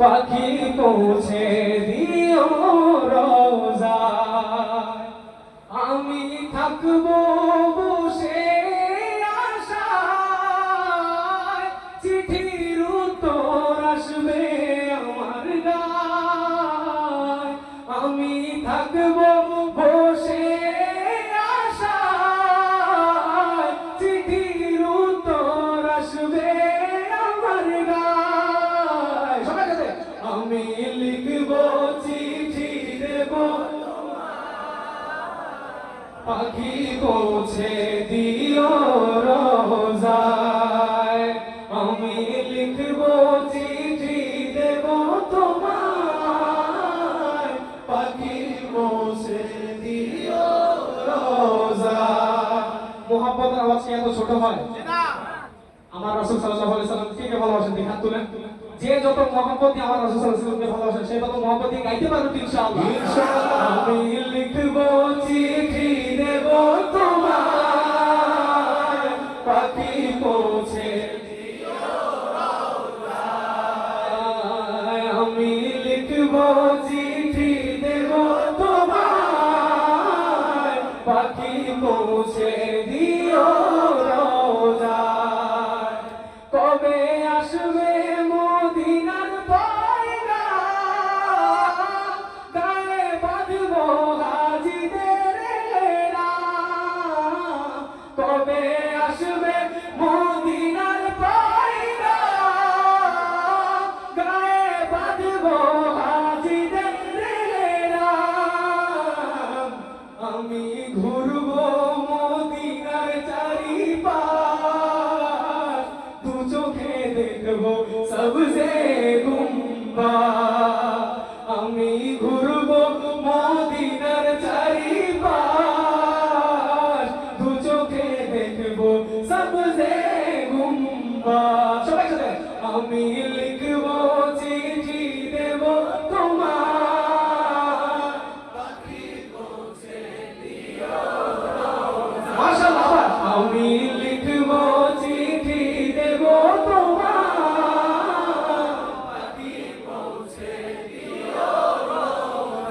পাখি পৌঁছে দিও রোজা আমি থাকব পাখি পৌঁছে দিও রোজায়। আমি লিখব চিঠি দেব তোমায়। পাখি পৌঁছে দিও রোজায়। মোহাম্মদের আওয়াজ কি এত ছোট হয়? আমার রাসূল সাল্লাল্লাহু আলাইহি সাল্লাম কে ভালোবাসেন? তুলেন। যে যত মহব্বত আমার রাসূল সাল্লাল্লাহু আলাইহি সাল্লামকে ভালোবাসেন সে তত মহব্বত দিয়ে গাইতে পারবে ইনশাআল্লাহ। ইনশাআল্লাহ। আমি লিখব চিঠি পৌঁছে দিও রোজায় কবে আসবে মদিনার পয়গা গায়ে বাঁধব হাজিদের। কবে দেখব সবসে গুম্বা আমি ঘুরব মদিনার চারিপাশ। দু চোখে দেখব সবসে গুম্বা সবাই সাথে আমি লিখব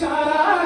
সারা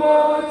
করো